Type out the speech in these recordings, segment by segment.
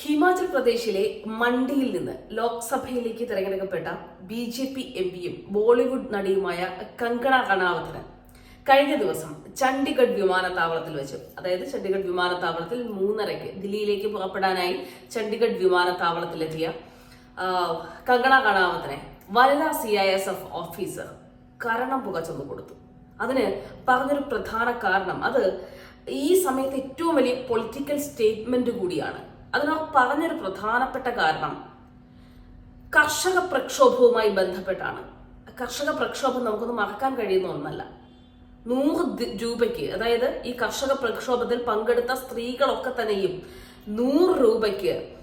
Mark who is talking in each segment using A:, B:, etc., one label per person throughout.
A: ഹിമാചൽ പ്രദേശിലെ മണ്ഡിയിൽ നിന്ന് ലോക്സഭയിലേക്ക് തിരഞ്ഞെടുക്കപ്പെട്ട ബി ജെ പി എം പിയും ബോളിവുഡ് നടിയുമായ കങ്കണ റണാവത്തിന് കഴിഞ്ഞ ദിവസം ചണ്ഡിഗഡ് വിമാനത്താവളത്തിൽ വെച്ച് അതായത് ചണ്ഡിഗഡ് വിമാനത്താവളത്തിൽ മൂന്നരയ്ക്ക് ദില്ലിയിലേക്ക് പുറപ്പെടാനായി ചണ്ഡിഗഡ് വിമാനത്താവളത്തിലെത്തിയ കങ്കണ റണാവത്തിനെ വനിതാ C I S F officer കരണം പുകച്ചൊന്നു കൊടുത്തു. അതിന് പറഞ്ഞൊരു പ്രധാന കാരണം അത് ഈ സമയത്ത് ഏറ്റവും വലിയ പൊളിറ്റിക്കൽ സ്റ്റേറ്റ്മെന്റ് കൂടിയാണ് അതിന് പറഞ്ഞൊരു പ്രധാനപ്പെട്ട കാരണം. കർഷക പ്രക്ഷോഭവുമായി ബന്ധപ്പെട്ടാണ്. കർഷക പ്രക്ഷോഭം നമുക്കൊന്ന് മറക്കാൻ കഴിയുന്ന ഒന്നല്ല. നൂറ് രൂപയ്ക്ക് അതായത് ഈ കർഷക പ്രക്ഷോഭത്തിൽ പങ്കെടുത്ത സ്ത്രീകളൊക്കെ തന്നെയും നൂറ് രൂപയ്ക്ക്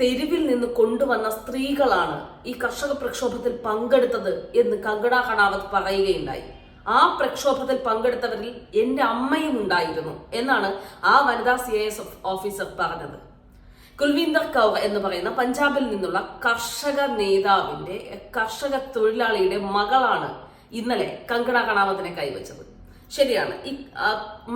A: തെരുവിൽ നിന്ന് കൊണ്ടുവന്ന സ്ത്രീകളാണ് ഈ കർഷക പ്രക്ഷോഭത്തിൽ പങ്കെടുത്തത് എന്ന് കങ്കട കണാവത്ത് പറയുകയുണ്ടായി. ആ പ്രക്ഷോഭത്തിൽ പങ്കെടുത്തവരിൽ എന്റെ അമ്മയും ഉണ്ടായിരുന്നു എന്നാണ് ആ വനിതാ സി ഓഫീസർ പറഞ്ഞത്. കുൽവീന്ദർ കൗർ എന്ന് പറയുന്ന പഞ്ചാബിൽ നിന്നുള്ള കർഷക നേതാവിന്റെ കർഷക തൊഴിലാളിയുടെ മകളാണ് ഇന്നലെ കങ്കണ കണാമത്തിനെ കൈവച്ചത്. ശരിയാണ്. ഈ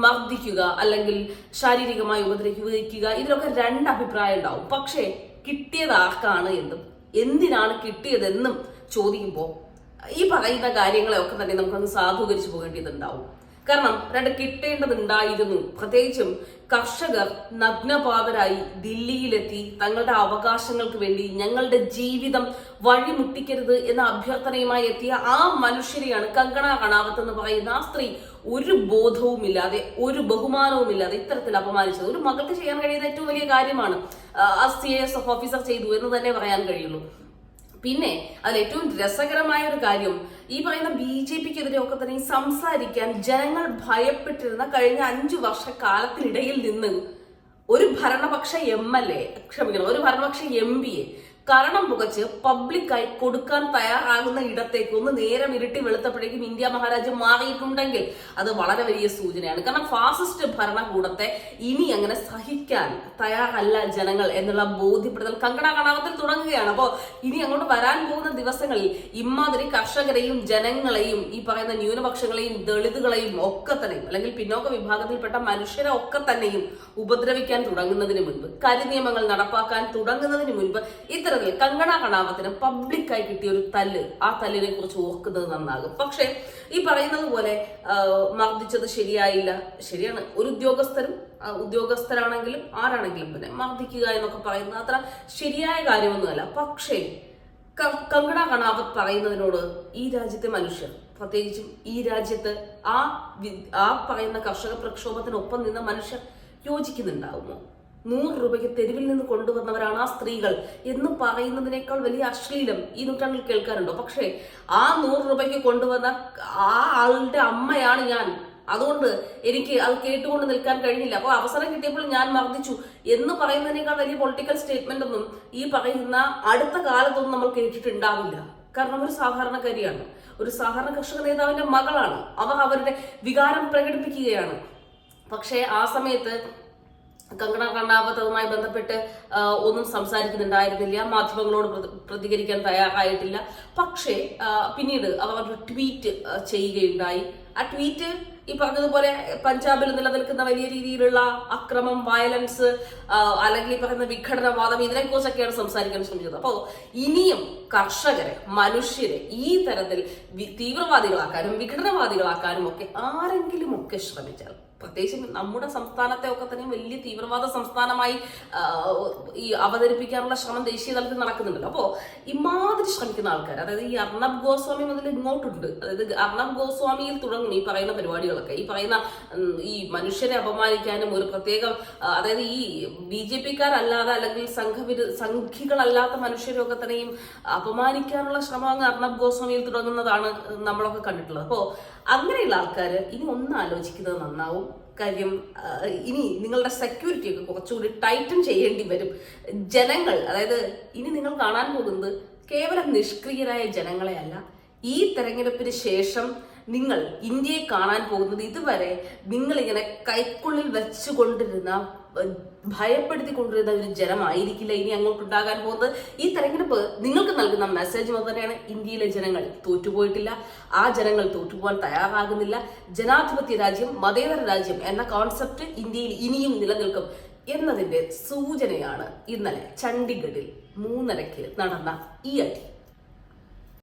A: മർദ്ദിക്കുക അല്ലെങ്കിൽ ശാരീരികമായി ഉപദ്രവിക്കുക ഇതിലൊക്കെ രണ്ട് അഭിപ്രായം ഉണ്ടാവും. പക്ഷേ കിട്ടിയത് ആർക്കാണ് എന്നും എന്തിനാണ് കിട്ടിയതെന്നും ചോദിക്കുമ്പോൾ ഈ പറയുന്ന കാര്യങ്ങളെയൊക്കെ തന്നെ നമുക്കൊന്ന് സാധൂകരിച്ചു പോകേണ്ടതുണ്ടാവും. കാരണം രണ്ട് കിട്ടേണ്ടതുണ്ടായിരുന്നു. പ്രത്യേകിച്ചും കർഷകർ നഗ്നപാതരായി ദില്ലിയിലെത്തി തങ്ങളുടെ അവകാശങ്ങൾക്ക് വേണ്ടി ഞങ്ങളുടെ ജീവിതം വഴിമുട്ടിക്കരുത് എന്ന അഭ്യർത്ഥനയുമായി എത്തിയ ആ മനുഷ്യരെയാണ് കങ്കണ കണാവത്ത് എന്ന് പറയുന്ന ആ സ്ത്രീ ഒരു ബോധവുമില്ലാതെ ഒരു ബഹുമാനവുമില്ലാതെ ഇത്തരത്തിൽ അപമാനിച്ചത്. ഒരു മകൾക്ക് ചെയ്യാൻ കഴിയുന്ന ഏറ്റവും വലിയ കാര്യമാണ് ആ സി എസ് എഫ് ഓഫീസർ ചെയ്തു എന്ന് തന്നെ പറയാൻ കഴിയുള്ളൂ. പിന്നെ അതിൽ ഏറ്റവും രസകരമായ ഒരു കാര്യം ഈ പറയുന്ന ബി ജെ പിക്കെതിരെ ഒക്കെ തന്നെ സംസാരിക്കാൻ ജനങ്ങൾ ഭയപ്പെട്ടിരുന്ന കഴിഞ്ഞ അഞ്ചു വർഷക്കാലത്തിനിടയിൽ നിന്ന് ഒരു ഭരണപക്ഷ എം എൽ എ ക്ഷമിക്കണം ഒരു ഭരണപക്ഷ എം പിയെ കരണം പുകച്ച് പബ്ലിക്കായി കൊടുക്കാൻ തയ്യാറാകുന്ന ഇടത്തേക്ക് ഒന്ന് നേരം ഇരുട്ടി വെളുത്തപ്പോഴേക്കും ഇന്ത്യ മഹാരാജ്യം മാറിയിട്ടുണ്ടെങ്കിൽ അത് വളരെ വലിയ സൂചനയാണ്. കാരണം ഫാസിസ്റ്റ് ഭരണകൂടത്തെ ഇനി അങ്ങനെ സഹിക്കാൻ തയ്യാറല്ല ജനങ്ങൾ എന്നുള്ള ബോധ്യപ്പെടുത്തൽ കങ്കണ കണാവത്തിൽ തുടങ്ങുകയാണ്. അപ്പോൾ ഇനി അങ്ങോട്ട് വരാൻ പോകുന്ന ദിവസങ്ങളിൽ ഇമാതിരി കർഷകരെയും ജനങ്ങളെയും ഈ പറയുന്ന ന്യൂനപക്ഷങ്ങളെയും ദളിതുകളെയും ഒക്കെ തന്നെയും അല്ലെങ്കിൽ പിന്നോക്ക വിഭാഗത്തിൽപ്പെട്ട മനുഷ്യരെ ഒക്കെ തന്നെയും ഉപദ്രവിക്കാൻ തുടങ്ങുന്നതിന് മുൻപ് കരി നിയമങ്ങൾ നടപ്പാക്കാൻ തുടങ്ങുന്നതിന് മുൻപ് ഇത്തരത്തിൽ കങ്കണ കണാവത്തിന് പബ്ലിക്കായി കിട്ടിയ ഒരു തല്ല്. ആ തല്ലിനെ കുറിച്ച് ഓർക്കുന്നത് നന്നാകും. പക്ഷെ ഈ പറയുന്നത് പോലെ മർദ്ദിച്ചത് ശരിയായില്ല. ശരിയാണ്. ഒരു ഉദ്യോഗസ്ഥരും ഉദ്യോഗസ്ഥരാണെങ്കിലും ആരാണെങ്കിലും പിന്നെ മർദ്ദിക്കുക എന്നൊക്കെ പറയുന്നത് അത്ര ശരിയായ കാര്യമൊന്നുമല്ല. പക്ഷേ കങ്കണ കണാവത്ത് പറയുന്നതിനോട് ഈ രാജ്യത്തെ മനുഷ്യർ പ്രത്യേകിച്ചും ഈ രാജ്യത്ത് ആ ആ പറയുന്ന കർഷക പ്രക്ഷോഭത്തിനൊപ്പം നിന്ന മനുഷ്യർ യോജിക്കുന്നുണ്ടാവുമോ? നൂറ് രൂപയ്ക്ക് തെരുവിൽ നിന്ന് കൊണ്ടുവന്നവരാണ് ആ സ്ത്രീകൾ എന്ന് പറയുന്നതിനേക്കാൾ വലിയ അശ്ലീലം ഈ നൂറ്റാണ്ടിൽ കേൾക്കാറുണ്ടോ. പക്ഷേ ആ നൂറ് രൂപയ്ക്ക് കൊണ്ടുവന്ന ആ ആളുടെ അമ്മയാണ് ഞാൻ. അതുകൊണ്ട് എനിക്ക് അത് കേട്ടുകൊണ്ട് നിൽക്കാൻ കഴിഞ്ഞില്ല. അപ്പോൾ അവസരം കിട്ടിയപ്പോൾ ഞാൻ മർദ്ദിച്ചു. എന്ന് പറയുന്നതിനേക്കാൾ വലിയ പൊളിറ്റിക്കൽ സ്റ്റേറ്റ്മെന്റ് ഒന്നും ഈ പറയുന്ന അടുത്ത കാലത്തൊന്നും നമ്മൾ കേട്ടിട്ടുണ്ടാവില്ല. കാരണം ഒരു സാധാരണക്കാരിയാണ്. ഒരു സാധാരണ കർഷക നേതാവിന്റെ മകളാണ്. അവർ അവരുടെ വികാരം പ്രകടിപ്പിക്കുകയാണ്. പക്ഷേ ആ സമയത്ത് കങ്കണ റണ്ണാവത്തതുമായി ബന്ധപ്പെട്ട് ഒന്നും സംസാരിക്കുന്നുണ്ടായിരുന്നില്ല. മാധ്യമങ്ങളോട് പ്രതി- പ്രതികരിക്കാൻ തയ്യാറായിട്ടില്ല. പക്ഷേ പിന്നീട് അവർ ട്വീറ്റ് ചെയ്യുകയുണ്ടായി. ആ ട്വീറ്റ് ഈ പറഞ്ഞതുപോലെ പഞ്ചാബിൽ നിലനിൽക്കുന്ന വലിയ രീതിയിലുള്ള അക്രമം വയലൻസ് അല്ലെങ്കിൽ ഈ പറയുന്ന വിഘടനവാദം ഇതിനെക്കുറിച്ചൊക്കെയാണ് സംസാരിക്കാൻ ശ്രമിച്ചത്. അപ്പോൾ ഇനിയും കർഷകരെ മനുഷ്യരെ ഈ തരത്തിൽ തീവ്രവാദികളാക്കാനും വിഘടനവാദികളാക്കാനും ഒക്കെ ആരെങ്കിലും ഒക്കെ ശ്രമിച്ചാൽ പ്രത്യേകിച്ച് നമ്മുടെ സംസ്ഥാനത്തെ ഒക്കെ തന്നെ വലിയ തീവ്രവാദ സംസ്ഥാനമായി ഈ അവതരിപ്പിക്കാനുള്ള ശ്രമം ദേശീയ തലത്തിൽ നടക്കുന്നുണ്ടല്ലോ. അപ്പോൾ ഇമാതിരി ശ്രമിക്കുന്ന ആൾക്കാർ അതായത് ഈ അർണബ് ഗോസ്വാമി മുതൽ ഇങ്ങോട്ടുണ്ട്. അതായത് അർണബ് ഗോസ്വാമിയിൽ തുടങ്ങും ഈ പറയുന്ന പരിപാടികളൊക്കെ ഈ പറയുന്ന ഈ മനുഷ്യരെ അപമാനിക്കാനും ഒരു പ്രത്യേക അതായത് ഈ ബി ജെ പിക്കാരല്ലാതെ അല്ലെങ്കിൽ സംഘവിരു സംഘികളല്ലാത്ത മനുഷ്യരൊക്കെ തന്നെയും അപമാനിക്കാനുള്ള ശ്രമം അർണബ് ഗോസ്വാമിയിൽ തുടങ്ങുന്നതാണ് നമ്മളൊക്കെ കണ്ടിട്ടുള്ളത്. അപ്പോൾ അങ്ങനെയുള്ള ആൾക്കാർ ഇനി ഒന്ന് ആലോചിക്കുന്നത് നന്നാവും. കാര്യം ഇനി നിങ്ങളുടെ സെക്യൂരിറ്റി ഒക്കെ കുറച്ചുകൂടി ടൈറ്റൻ ചെയ്യേണ്ടി വരും. ജനങ്ങൾ അതായത് ഇനി നിങ്ങൾ കാണാൻ പോകുന്നത് കേവലം നിഷ്ക്രിയരായ ജനങ്ങളെ അല്ല. ഈ തെരഞ്ഞെടുപ്പിന് ശേഷം നിങ്ങൾ ഇന്ത്യയെ കാണാൻ പോകുന്നത് ഇതുവരെ നിങ്ങൾ ഇങ്ങനെ കൈക്കുള്ളിൽ വെച്ചുകൊണ്ടിരുന്ന ഭയപ്പെടുത്തിക്കൊണ്ടിരുന്ന ഒരു ജനമായിരിക്കില്ല ഇനി അങ്ങോട്ട് ഉണ്ടാകാൻ പോകുന്നത്. ഈ തെരഞ്ഞെടുപ്പ് നിങ്ങൾക്ക് നൽകുന്ന മെസ്സേജ് മാത്രമാണ് ഇന്ത്യയിലെ ജനങ്ങൾ തോറ്റുപോയിട്ടില്ല. ആ ജനങ്ങൾ തോറ്റുപോകാൻ തയ്യാറാകുന്നില്ല. ജനാധിപത്യ രാജ്യം മതേതര രാജ്യം എന്ന കോൺസെപ്റ്റ് ഇന്ത്യയിൽ ഇനിയും നിലനിൽക്കും എന്നതിന്റെ സൂചനയാണ് ഇന്നലെ ചണ്ഡീഗഡിൽ മൂന്നരയ്ക്ക് നടന്ന ഈ അടി.